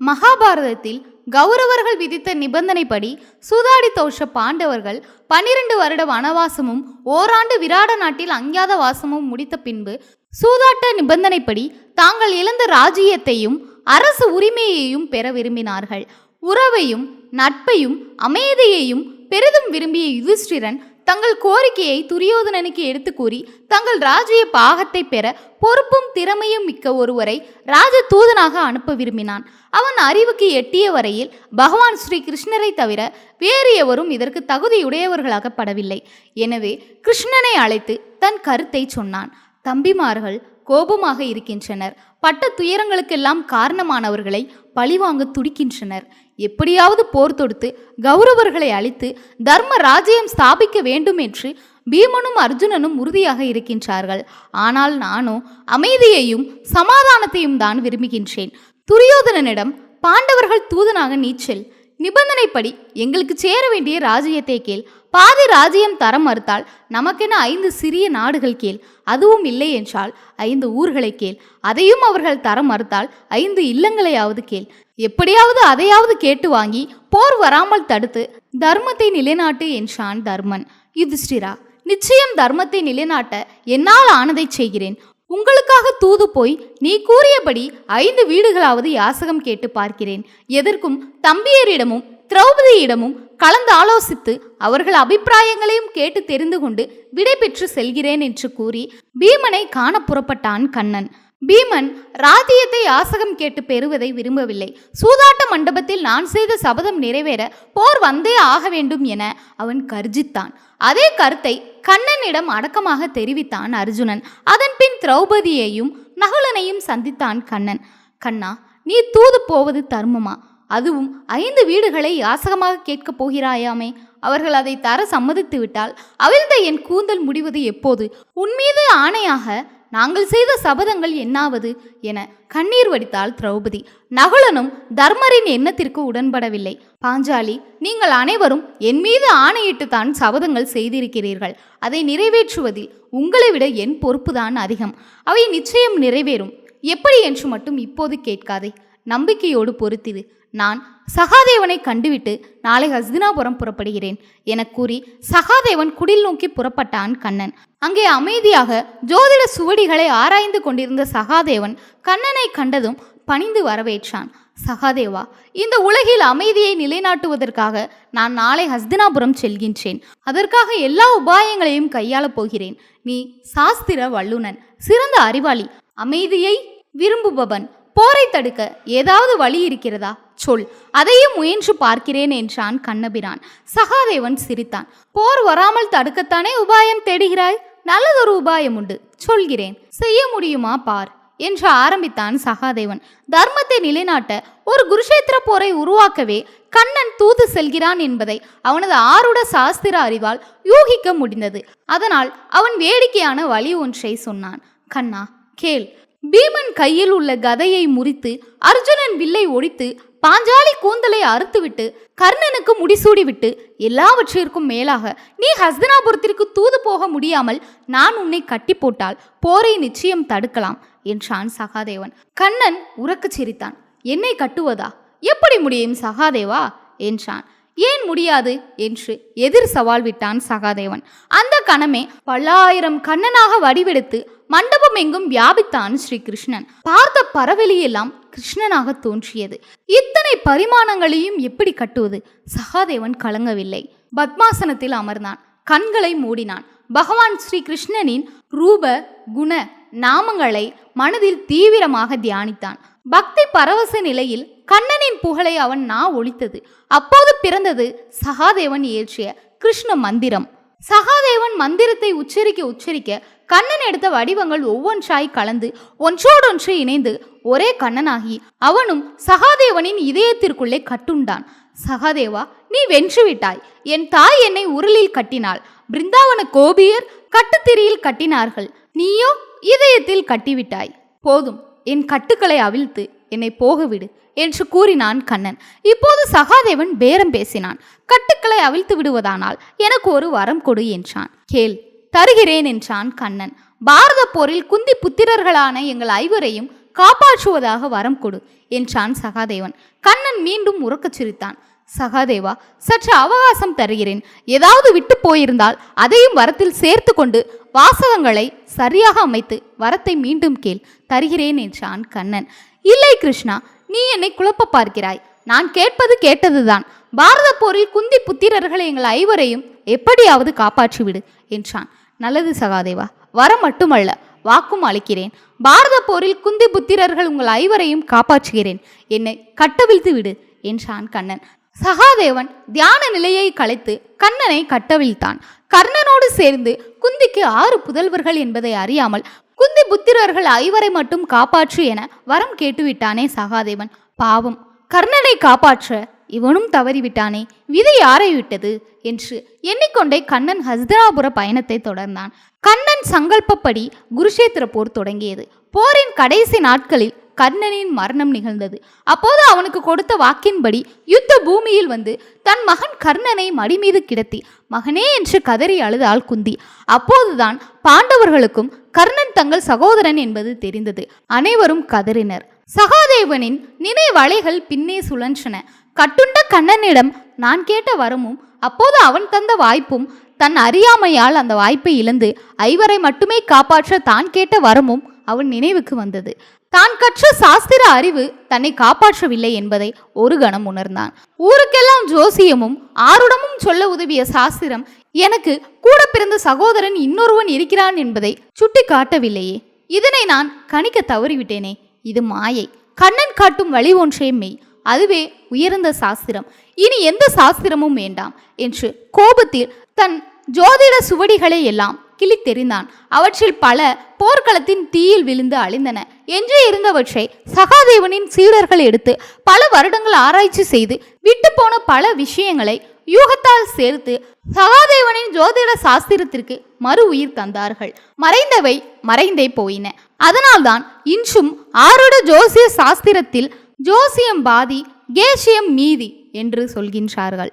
மகாபாரதத்தில் கௌரவர்கள் விதித்த நிபந்தனைப்படி சூதாடி தோஷ பாண்டவர்கள் பன்னிரண்டு வருட வனவாசமும் ஓராண்டு விராட நாட்டில் அஞ்ஞாத வாசமும் முடித்த பின்பு சூதாட்ட நிபந்தனைப்படி தாங்கள் இழந்த ராஜ்யத்தையும் அரசு உரிமையையும் பெற விரும்பினார்கள். உறவையும் நட்பையும் அமைதியையும் பெரிதும் விரும்பிய யுதிஷ்டிரன் தங்கள் கோரிக்கையை துரியோதனனுக்கு எடுத்து கூறி தங்கள் ராஜ்ய பாகத்தை பெற பொறுப்பும் திறமையும் மிக்க ஒருவரை ராஜ தூதனாக அனுப்ப விரும்பினான். அவன் அறிவுக்கு எட்டிய வரையில் பகவான் ஸ்ரீ கிருஷ்ணரை தவிர வேறு எவரும் இதற்கு தகுதியுடையவர்களாக படவில்லை. எனவே கிருஷ்ணனை அழைத்து தன் கருத்தை சொன்னான். தம்பிமார்கள் கோபமாக இருக்கின்றனர். பட்ட துயரங்களுக்கெல்லாம் காரணமானவர்களை பழிவாங்க துடிக்கின்றனர். எப்படியாவது போர் தொடுத்து கௌரவர்களை அழித்து தர்ம ராஜ்யம் ஸ்தாபிக்க வேண்டும் என்று பீமனும் அர்ஜுனனும் உறுதியாக இருக்கின்றார்கள். ஆனால் நானோ அமைதியையும் சமாதானத்தையும் தான் விரும்புகின்றேன். துரியோதனனிடம் பாண்டவர்கள் தூதனாக நீச்சல் நிபந்தனைப்படி எங்களுக்கு சேர வேண்டிய ராஜ்யத்தை கேள். பாதி ராஜ்யம் தர மறுத்தால் நமக்கென ஐந்து சிறிய நாடுகள் கேள். அதுவும் இல்லை என்றால் ஐந்து ஊர்களை கேள். அதையும் அவர்கள் தர மறுத்தால் ஐந்து இல்லங்களையாவது கேள். எப்படியாவது அதையாவது கேட்டு வாங்கி போர் வராமல் தடுத்து தர்மத்தை நிலைநாட்டு என்றான் தர்மன். யுதிஷ்டிரா நிச்சயம் தர்மத்தை நிலைநாட்ட என்னால் ஆனதை செய்கிறேன். உங்களுக்காக தூது போய் நீ கூறியபடி ஐந்து வீடுகளாவது யாசகம் கேட்டு பார்க்கிறேன். எதற்கும் தம்பியரிடமும் திரௌபதியிடமும் கலந்து ஆலோசித்து அவர்கள் அபிப்பிராயங்களையும் கேட்டு தெரிந்து கொண்டு விடை பெற்று செல்கிறேன் என்று கூறி பீமனை காண புறப்பட்டான் கண்ணன். பீமன் ராஜ்யத்தை யாசகம் கேட்டு பெறுவதை விரும்பவில்லை. சூதாட்ட மண்டபத்தில் நான் செய்த சபதம் நிறைவேற போர் வந்தே ஆக வேண்டும் என அவன் கர்ஜித்தான். அதே கருத்தை கண்ணனிடம் அடக்கமாக தெரிவித்தான் அர்ஜுனன். அதன்பின் திரௌபதியையும் நகுலனையும் சந்தித்தான் கண்ணன். கண்ணா நீ தூது போவது தர்மமா? அதுவும் ஐந்து வீடுகளை யாசகமாக கேட்கப் போகிறாயாமே. அவர்கள் அதை தர சம்மதித்து விட்டால் அவிழ்ந்த என் கூந்தல் முடிவது எப்போது? உன்மீது ஆணையாக நாங்கள் செய்த சபதங்கள் என்னாவது? என கண்ணீர் வடித்தாள் திரௌபதி. நகுலனும் தர்மரின் எண்ணத்திற்கு உடன்படவில்லை. பாஞ்சாலி நீங்கள் அனைவரும் என் மீது ஆணையிட்டு தான் சபதங்கள் செய்திருக்கிறீர்கள். அதை நிறைவேற்றுவதில் உங்களை விட என் பொறுப்புதான் அதிகம். அவை நிச்சயம் நிறைவேறும். எப்படி என்று மட்டும் இப்போது கேட்காதே. நம்பிக்கையோடு பொறுத்திரு. நான் சகாதேவனை கண்டுவிட்டு நாளை ஹஸ்தினாபுரம் புறப்படுகிறேன் என கூறி சகாதேவன் குடில் நோக்கி புறப்பட்டான் கண்ணன். அங்கே அமைதியாக ஜோதிட சுவடிகளை ஆராய்ந்து கொண்டிருந்த சகாதேவன் கண்ணனை கண்டதும் பணிந்து வரவேற்றான். சகாதேவா இந்த உலகில் அமைதியை நிலைநாட்டுவதற்காக நான் நாளை ஹஸ்தினாபுரம் செல்கின்றேன். அதற்காக எல்லா உபாயங்களையும் கையாளப் போகிறேன். நீ சாஸ்திர வல்லுனன் சிறந்த அறிவாளி அமைதியை விரும்புபவன் போரை தடுக்க ஏதாவது வழி இருக்கிறதா? சொல். அதையும் முயன்று பார்க்கிறேன் என்றான் கண்ணபிரான். சகாதேவன் சிரித்தான். போர் வராமல் தடுக்கத்தானே உபாயம் தேடுகிறாய்? நல்லதொரு உபாயம் உண்டு. சொல்கிறேன். செய்ய முடியுமா பார்? என்று ஆரம்பித்தான் சகாதேவன். தர்மத்தை நிலைநாட்ட ஒரு குருஷேத்திர போரை உருவாக்கவே கண்ணன் தூது செல்கிறான் என்பதை அவனது ஆருட சாஸ்திர அறிவால் யூகிக்க முடிந்தது. அதனால் அவன் வேடிக்கையான வழி ஒன்றை சொன்னான். கண்ணா கேள். பீமன் கையில் உள்ள கதையை முறித்து அர்ஜுனன் வில்லை ஒடித்து பாஞ்சாலி கூந்தலை அறுத்துவிட்டு கர்ணனுக்கு முடிசூடிவிட்டு எல்லாவற்றிற்கும் மேலாக நீ ஹஸ்தினாபுரத்திற்கு தூது போக முடியாமல் நான் உன்னை கட்டி போட்டால் போரை நிச்சயம் தடுக்கலாம் என்றான் சகாதேவன். கண்ணன் உறக்கச் சிரித்தான். என்னை கட்டுவதா? எப்படி முடியும் சகாதேவா? என்றான். ஏன் முடியாது? என்று எதிர் சவால் விட்டான் சகாதேவன். அந்த கணமே பல்லாயிரம் கண்ணனாக வடிவெடுத்து மண்டபம் எங்கும் வியாபித்தான் ஸ்ரீகிருஷ்ணன். பார்த்த பறவெளியெல்லாம் கிருஷ்ணனாக தோன்றியது. இத்தனை பரிமாணங்களையும் எப்படி கட்டுவது? சகாதேவன் கலங்கவில்லை. பத்மாசனத்தில் அமர்ந்தான். கண்களை மூடினான். பகவான் ஸ்ரீ கிருஷ்ணனின் ரூப குண நாமங்களை மனதில் தீவிரமாக தியானித்தான். பக்தி பரவச நிலையில் கண்ணனின் புகழை அவன் நா ஒழித்தது. அப்போது பிறந்தது சகாதேவன் இயற்றிய கிருஷ்ண மந்திரம். சகாதேவன் மந்திரத்தை உச்சரிக்க உச்சரிக்க கண்ணன் எடுத்த வடிவங்கள் ஒவ்வொன்றாய் கலந்து ஒன்றோடொன்று இணைந்து ஒரே கண்ணனாகி அவனும் சகாதேவனின் இதயத்திற்குள்ளே கட்டுண்டான். சகாதேவா நீ வென்றுவிட்டாய் என் தாய் என்னை உருளில் கட்டினாள். பிருந்தாவன கோபியர் கட்டுத்திரியில் கட்டினார்கள். நீயோ இதயத்தில் கட்டிவிட்டாய். போதும் என் கட்டுக்களை அவிழ்த்து என்னை போகவிடு என்று கூறினான் கண்ணன். இப்போது சகாதேவன் பேரம் பேசினான். கட்டுக்களை அவிழ்த்து விடுவதானால் எனக்கு ஒரு வரம் கொடு என்றான். கேள் தருகிறேன் என்றான் கண்ணன். பாரத போரில் குந்தி புத்திரர்களான எங்கள் ஐவரையும் காப்பாற்றுவதாக வரம் கொடு என்றான் சகாதேவன். கண்ணன் மீண்டும் உறக்கச் சிரித்தான். சகாதேவா சற்று அவகாசம் தருகிறேன். ஏதாவது விட்டு போயிருந்தால் அதையும் வரத்தில் சேர்த்து கொண்டு வாசகங்களை சரியாக அமைத்து வரத்தை மீண்டும் கேள் தருகிறேன் என்றான் கண்ணன். இல்லை கிருஷ்ணா நீ என்னை குழப்ப பார்க்கிறாய். நான் கேட்பது கேட்டதுதான். பாரத போரில் குந்தி புத்திரர்கள் எங்கள் ஐவரையும் எப்படியாவது காப்பாற்றிவிடு என்றான். நல்லது சகாதேவா வரம் மட்டுமல்ல வாக்கும் அளிக்கிறேன். பாரத போரில் குந்தி புத்திரர்கள் உங்கள் ஐவரையும் காப்பாற்றுகிறேன். என்னை கட்டவிழ்த்து விடு என்றான் கண்ணன். சகாதேவன் தியான நிலையை கலைத்து கண்ணனை கட்டவிழ்த்தான். கர்ணனோடு சேர்ந்து குந்திக்கு ஆறு புதல்வர்கள் என்பதை அறியாமல் குந்தி புத்திரர்கள் ஐவரை மட்டும் காப்பாற்று என வரம் கேட்டுவிட்டானே சகாதேவன். பாவம் கர்ணனை காப்பாற்ற இவனும் தவறிவிட்டானே விதை யாரை விட்டது என்று எண்ணிக்கொண்டே கண்ணன் ஹஸ்தராபுர பயணத்தை தொடர்ந்தான். கண்ணன் சங்கல்பப்படி குருஷேத்திர போர் தொடங்கியது. போரின் கடைசி நாட்களில் கர்ணனின் மரணம் நிகழ்ந்தது. அப்போது அவனுக்கு கொடுத்த வாக்கின்படி பூமியில் வந்து தன் மகன் கர்ணனை மடி மீது கிடத்தி மகனே என்று கதறி அழுதாள் குந்தி. அப்போதுதான் பாண்டவர்களுக்கும் கர்ணன் தங்கள் சகோதரன் என்பது தெரிந்தது. அனைவரும் கதறினர். சகாதேவனின் நினைவலைகள் பின்னே சுழன்றன. கட்டுண்ட கண்ணனிடம் நான் கேட்ட வரமும் அப்போது அவன் தந்த வாய்ப்பும் தன் அறியாமையால் அந்த வாய்ப்பை இழந்து ஐவரை மட்டுமே காப்பாற்ற தான் கேட்ட வரமும் அவன் நினைவுக்கு வந்தது. தான் கற்ற சாஸ்திர அறிவு தன்னை காப்பாற்றவில்லை என்பதை ஒரு கணம் உணர்ந்தான். ஊருக்கெல்லாம் ஜோசியமும் ஆருடமும் சொல்ல உதவிய சாஸ்திரம் எனக்கு கூட பிறந்த சகோதரன் இன்னொருவன் இருக்கிறான் என்பதை சுட்டி காட்டவில்லையே இதனை நான் கணிக்க தவறிவிட்டேனே. இது மாயை. கண்ணன் காட்டும் வழி ஒன்றே மெய். அதுவே உயர்ந்த சாஸ்திரம். இனி எந்த சாஸ்திரமும் வேண்டாம். என்று கோபத்தில் தன் ஜோதிட சுவடிகளை எல்லாம் கிழித்தெறிந்தான் அவற்றில் பல போர்க்களத்தின் தீயில் விழுந்து அழிந்தன. என்று இருந்தவற்றை சகாதேவனின் சீடர்கள் எடுத்து பல வருடங்கள் ஆராய்ச்சி செய்து விட்டு போன பல விஷயங்களை யூகத்தால் சேர்த்து சகாதேவனின் ஜோதிட சாஸ்திரத்திற்கு மறு உயிர் தந்தார்கள். மறைந்தவை மறைந்தே போயின. அதனால்தான் இன்றும் ஆருட ஜோசிய சாஸ்திரத்தில் ஜோசியம் பாதி கேசியம் மீதி என்று சொல்கின்றார்கள்.